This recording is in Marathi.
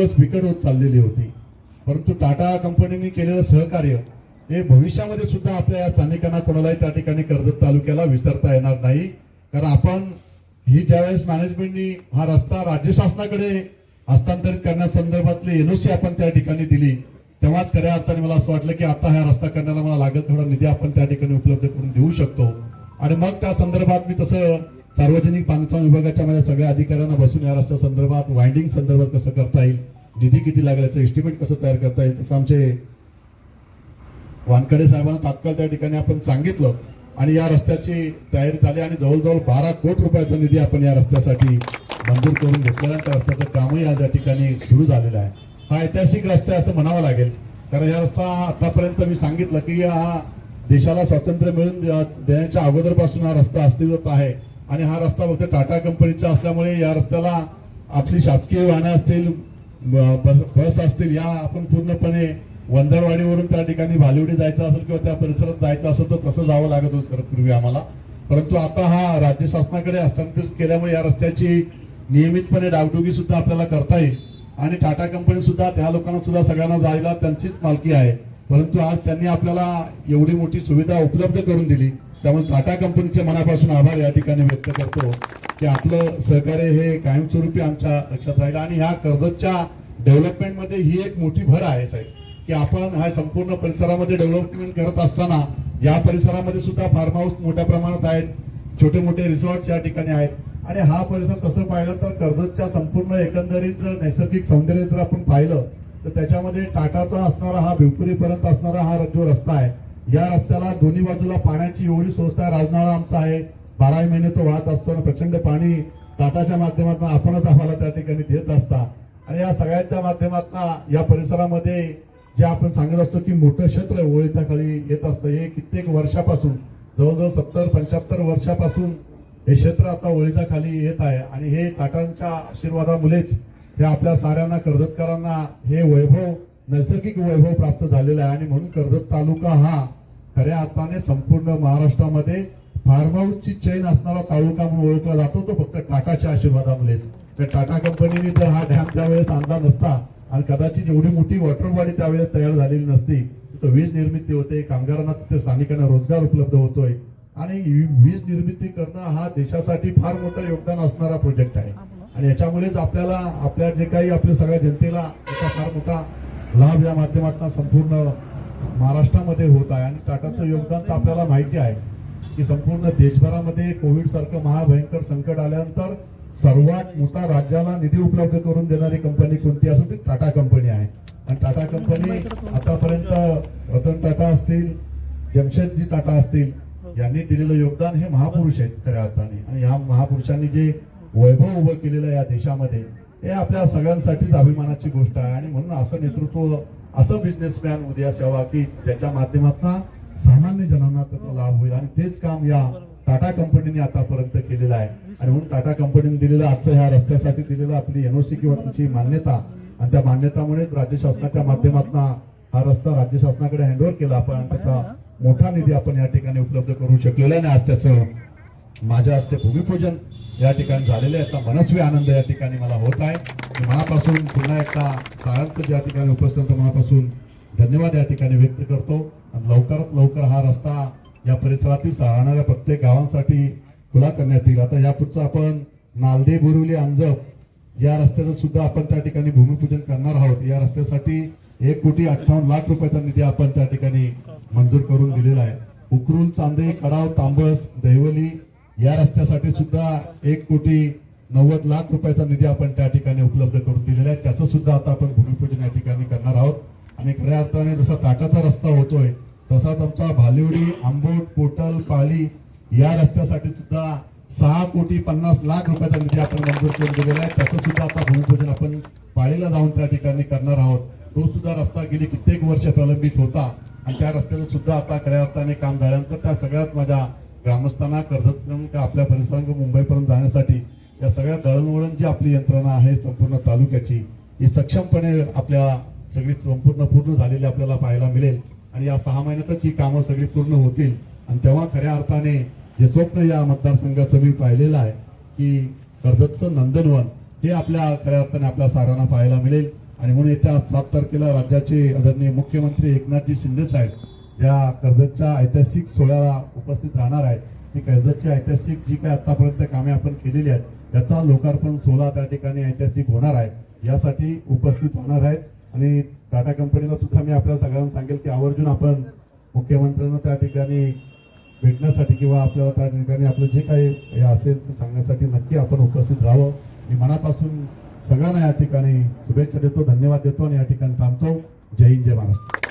दिवस बिकट होत चाललेली होती. परंतु टाटा कंपनीने केलेलं सहकार्य हे भविष्यामध्ये सुद्धा आपल्या या स्थानिकांना कोणालाही त्या ठिकाणी कर्जत तालुक्याला विसरता येणार नाही. कारण आपण ही ज्यावेळेस मॅनेजमेंटनी हा रस्ता राज्य शासनाकडे हस्तांतरित करण्यासंदर्भातली एनओसी आपण त्या ठिकाणी दिली तेव्हाच खऱ्या अर्थाने मला असं वाटलं की आता हा रस्ता करण्याला मला लागत थोडा निधी आपण त्या ठिकाणी उपलब्ध करून देऊ शकतो. आणि मग त्या संदर्भात मी तसं सार्वजनिक बांधकाम विभागाच्या माझ्या सगळ्या अधिकाऱ्यांना बसून या रस्त्या संदर्भात वाइंडिंग संदर्भात कसं करता येईल निधी किती लागल्याचं एस्टिमेट कसं तयार करता येईल तसं आमचे वानखडे साहेबांना तात्काळ त्या ठिकाणी आपण सांगितलं आणि या रस्त्याची तयारी झाली आणि जवळजवळ बारा कोटी रुपयाचा निधी आपण या रस्त्यासाठी मंजूर करून घेतलेला त्या रस्त्याचं कामही आज या ठिकाणी सुरू झालेलं आहे. हा ऐतिहासिक रस्ता आहे असं म्हणावं लागेल. कारण या रस्ता आतापर्यंत मी सांगितलं की हा देशाला स्वातंत्र्य मिळून देण्याच्या अगोदरपासून हा रस्ता अस्तित्वात आहे. आणि हा रस्ता फक्त टाटा कंपनीचा असल्यामुळे या रस्त्याला आपली शासकीय वाहनं असतील ब- बस बस असतील या आपण पूर्णपणे वंजारवाडीवरून त्या ठिकाणी भालिवडी जायचं असेल किंवा त्या परिसरात जायचं असेल तर तसं जावं लागत होतं खरं पूर्वी आम्हाला. परंतु आता हा राज्य शासनाकडे हस्तांतरित केल्यामुळे या रस्त्याची नियमितपणे डागडुगी सुद्धा आपल्याला करता येईल. आणि टाटा कंपनी सुद्धा त्या लोकांना सुद्धा सगळ्यांना जायला त्यांचीच मालकी आहे. परंतु आज त्यांनी आपल्याला एवढी मोठी सुविधा उपलब्ध करून दिली. त्यामुळे टाटा कंपनीचे मनापासून आभार या ठिकाणी व्यक्त करतो की आपलं सहकार्य हे कायमस्वरूपी आमच्या लक्षात राहिलं. आणि ह्या कर्जतच्या डेव्हलपमेंटमध्ये ही एक मोठी भर आहे साहेब की आपण हा संपूर्ण परिसरामध्ये डेव्हलपमेंट करत असताना या परिसरामध्ये सुद्धा फार्म हाऊस मोठ्या प्रमाणात आहेत छोटे मोठे रिसॉर्ट या ठिकाणी आहेत. आणि हा परिसर तसं पाहिलं तर कर्जतच्या संपूर्ण एकंदरीत जर नैसर्गिक सौंदर्य जर आपण पाहिलं तर त्याच्यामध्ये टाटाचा असणारा हा भिवपुरीपर्यंत असणारा हा जो रस्ता आहे या रस्त्याला दोन्ही बाजूला पाण्याची एवढी सोय राजनाळा आमचा आहे. बाराही महिने तो वाहत असतो आणि प्रचंड पाणी टाटाच्या माध्यमातून आपणच आम्हाला त्या ठिकाणी देत असता. आणि या सगळ्यांच्या माध्यमातून या परिसरामध्ये जे आपण सांगत असतो की मोठं क्षेत्र ओळीच्या खाली येत असतं हे कित्येक वर्षापासून जवळजवळ सत्तर पंच्याहत्तर वर्षापासून हे क्षेत्र आता ओळीच्या खाली येत आहे. आणि हे टाटांच्या आशीर्वादामुळेच हे आपल्या साऱ्यांना कर्जतकरांना हे वैभव नैसर्गिक वैभव प्राप्त झालेलं आहे. आणि म्हणून कर्जत तालुका हा खऱ्या अर्थाने संपूर्ण महाराष्ट्रामध्ये फार्म हाऊसची चैन असणारा तालुका म्हणून ओळखला जातो तो फक्त टाटाच्या आशीर्वादामुळेच. तर टाटा कंपनीने जर हा डॅम त्यावेळेस आणला नसता आणि कदाचित एवढी मोठी वॉटर बॉडी त्यावेळेस तयार झालेली नसती तर वीज निर्मिती होते कामगारांना तिथे स्थानिकांना रोजगार उपलब्ध होतोय. आणि वीज निर्मिती करणं हा देशासाठी फार मोठं योगदान असणारा प्रोजेक्ट आहे. आणि याच्यामुळेच आपल्याला आपल्या जे काही आपल्या सगळ्या जनतेला याचा फार मोठा लाभ या माध्यमातून संपूर्ण महाराष्ट्रामध्ये होत आहे आणि टाटाचं योगदान तर आपल्याला माहिती आहे की संपूर्ण देशभरामध्ये कोविड सारखं महाभयंकर संकट आल्यानंतर सर्वात मोठा राज्याला निधी उपलब्ध करून देणारी कंपनी कोणती असेल ती टाटा कंपनी आहे. आणि टाटा कंपनी आतापर्यंत रतन टाटा असतील जमशेदजी टाटा असतील यांनी दिलेलं योगदान हे महापुरुष आहेत खऱ्या अर्थाने. आणि या महापुरुषांनी जे वैभव उभं केलेलं आहे या देशामध्ये हे आपल्या सगळ्यांसाठीच अभिमानाची गोष्ट आहे. आणि म्हणून असं नेतृत्व असं बिझनेसमॅन उद्या सेवा की त्याच्या माध्यमातून सामान्य जनांना त्याचा लाभ होईल. आणि तेच काम या टाटा कंपनीने आतापर्यंत केलेलं आहे. आणि म्हणून टाटा कंपनीने दिलेलं आजचं ह्या रस्त्यासाठी दिलेलं आपली एनओसी किंवा त्यांची मान्यता. आणि त्या मान्यतामुळेच राज्य शासनाच्या माध्यमातून हा रस्ता राज्य शासनाकडे हँडओव्हर केला आपण. आणि त्याचा मोठा निधी आपण या ठिकाणी उपलब्ध करू शकलेला आहे. आणि आज त्याचं माझ्या हस्ते भूमिपूजन या ठिकाणी झालेले याचा मनस्वी आनंद या ठिकाणी मला होत आहे. मनापासून पुन्हा एकदा सगळ्यांचं या ठिकाणी उपस्थित मनापासून धन्यवाद या ठिकाणी व्यक्त करतो. आणि लवकरात लवकर हा रस्ता या परिसरातील राहणाऱ्या प्रत्येक गावांसाठी खुला करण्यात येईल. आता यापुढचं आपण नालदे बोरिवली अंजप या रस्त्याचं सुद्धा आपण त्या ठिकाणी भूमिपूजन करणार आहोत. या रस्त्यासाठी एक कोटी अठ्ठावन्न लाख रुपयाचा निधी आपण त्या ठिकाणी मंजूर करून दिलेला आहे. उकरूल चांदे कडाव तांबस दैवली या रस्त्यासाठी सुद्धा एक कोटी नव्वद लाख रुपयाचा निधी आपण त्या ठिकाणी उपलब्ध करून दिलेला आहे. त्याचं सुद्धा आता आपण भूमिपूजन या ठिकाणी करणार आहोत. आणि खऱ्या अर्थाने जसा टाटाचा रस्ता होतोय तसाच आमचा भालिवडी आंबोट पोटल पाली या रस्त्यासाठी सुद्धा सहा कोटी पन्नास लाख रुपयाचा निधी आपण मंजूर करून दिलेला आहे. त्याचं सुद्धा आता भूमिपूजन आपण पाळीला जाऊन त्या ठिकाणी करणार आहोत. तो सुद्धा रस्ता गेली कित्येक वर्ष प्रलंबित होता. आणि त्या रस्त्याचं सुद्धा आता खऱ्या अर्थाने काम झाल्यानंतर त्या सगळ्यात माझ्या ग्रामस्थांना कर्जत आपल्या परिसरांकडून मुंबईपर्यंत जाण्यासाठी या सगळ्या दळणवळण जी आपली यंत्रणा आहे संपूर्ण तालुक्याची ही सक्षमपणे आपल्या सगळी संपूर्ण पूर्ण झालेली आपल्याला पाहायला मिळेल. आणि या सहा महिन्यातच ही कामं सगळी पूर्ण होतील. आणि तेव्हा खऱ्या अर्थाने जे स्वप्न या मतदारसंघाचं मी पाहिलेलं आहे की कर्जतचं नंदनवन हे आपल्या खऱ्या अर्थाने आपल्या साऱ्यांना पाहायला मिळेल. आणि म्हणून येत्या सात तारखेला राज्याचे आदरणीय मुख्यमंत्री एकनाथजी शिंदे साहेब या कर्जतच्या ऐतिहासिक सोहळ्याला उपस्थित राहणार आहेत. ती कर्जतची ऐतिहासिक जी काही आतापर्यंत कामे आपण केलेली आहेत त्याचा लोकार्पण सोहळा त्या ठिकाणी ऐतिहासिक होणार आहे. यासाठी उपस्थित होणार आहेत. आणि टाटा कंपनीला सुद्धा मी आपल्या सगळ्यांना सांगेल की आवर्जून आपण मुख्यमंत्र्यांना त्या ठिकाणी भेटण्यासाठी किंवा आपल्याला त्या ठिकाणी आपलं जे काही हे असेल ते सांगण्यासाठी नक्की आपण उपस्थित राहावं. मी मनापासून सगळ्यांना या ठिकाणी शुभेच्छा देतो धन्यवाद देतो आणि या ठिकाणी थांबतो. जय हिंद जय महाराष्ट्र.